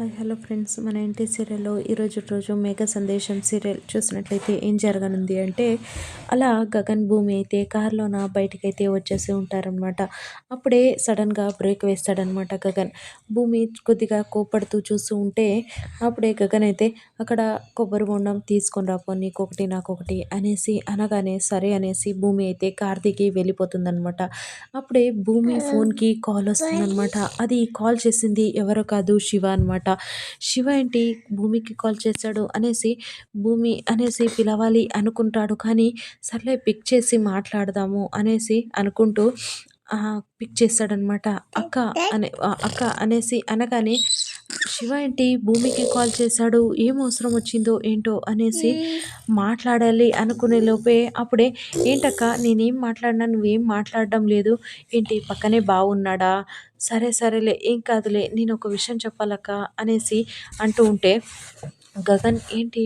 Hi hello friends. మన ఇంటి సీరియల్లో ఈరోజు రోజు మేఘ సందేశం సీరియల్ చూసినట్లయితే ఏం జరగనుంది అంటే అలా గగన్ భూమి అయితే కారులోన బయటకైతే వచ్చేసి ఉంటారనమాట అప్పుడే సడన్గా బ్రేక్ వేస్తాడనమాట గగన్. భూమి కొద్దిగా కోపడుతూ చూస్తూ ఉంటే అప్పుడే గగన్ అయితే అక్కడ కొబ్బరి బొండం తీసుకొని రాపో నీకొకటి నాకొకటి అనేసి అనగానే సరే అనేసి భూమి అయితే కార్ దిగి వెళ్ళిపోతుందనమాట అప్పుడే భూమి ఫోన్కి కాల్ వస్తుందనమాట అది కాల్ చేసింది ఎవరో కాదు శివ అనమాట శివ ఏంటి? భూమికి కాల్ చేశాడు అనేసి భూమి అనేసి పిలవాలి అనుకుంటాడు కానీ సర్లే పిక్ చేసి మాట్లాడదాము అనేసి అనుకుంటూ పిక్ చేస్తాడనమాట. అక్క అనే అక్క అనేసి అనగానే శివ ఏంటి భూమికి కాల్ చేశాడు? ఏం అవసరం వచ్చిందో ఏంటో అనేసి మాట్లాడాలి అనుకునే లోపే అప్పుడే ఏంటక్క నేనేం మాట్లాడినా నువ్వేం మాట్లాడడం లేదు. ఏంటి పక్కనే బాగున్నాడా సరే సరేలే ఏం కాదులే నేను ఒక విషయం చెప్పాలక్క అనేసి అంటూ ఉంటే గగన్ ఏంటి?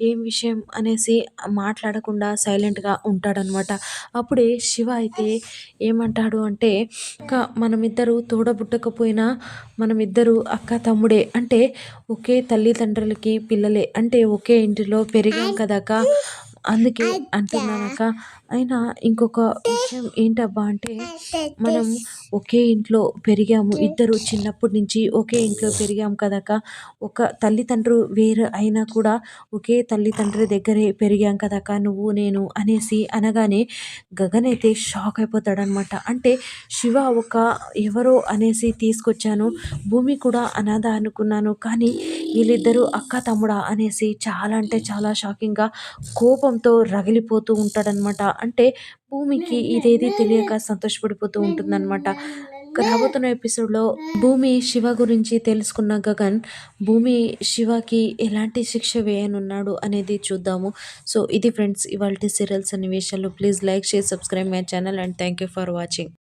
ఏం విషయం అనేసి మాట్లాడకుండా సైలెంట్గా ఉంటాడనమాట అప్పుడే శివ అయితే ఏమంటాడు అంటే ఇంకా మనమిద్దరు తోడబుట్టకపోయినా మనమిద్దరు అక్క తమ్ముడే. అంటే ఒకే తల్లిదండ్రులకి పిల్లలే. అంటే ఒకే ఇంటిలో పెరిగాం కదక్క అందుకే అంటున్నానక్క. అయినా ఇంకొక విషయం ఏంటబ్బా అంటే మనం ఒకే ఇంట్లో పెరిగాము. ఇద్దరు చిన్నప్పటి నుంచి ఒకే ఇంట్లో పెరిగాం కదక్క. ఒక తల్లిదండ్రులు వేరు అయినా కూడా ఒకే తల్లిదండ్రి దగ్గరే పెరిగాం కదక్క. నువ్వు నేను అనేసి అనగానే గగన్ అయితే షాక్ అయిపోతాడనమాట అంటే శివ ఒక ఎవరో అనేసి తీసుకొచ్చాను. భూమి కూడా అనాథ అనుకున్నాను. కానీ వీళ్ళిద్దరూ అక్క తమ్ముడా అనేసి చాలా అంటే చాలా షాకింగ్గా కోపంతో రగిలిపోతూ ఉంటాడనమాట అంటే భూమికి ఇదేది తెలియక సంతోషపడిపోతూ ఉంటుందన్నమాట. రాబోతున్న ఎపిసోడ్లో భూమి శివ గురించి తెలుసుకున్న గగన్ భూమి శివకి ఎలాంటి శిక్ష వేయనున్నాడు అనేది చూద్దాము. సో ఇది ఫ్రెండ్స్ ఇవాళ సీరియల్స్ అనే విషయాలు please like share subscribe my channel and thank you for watching.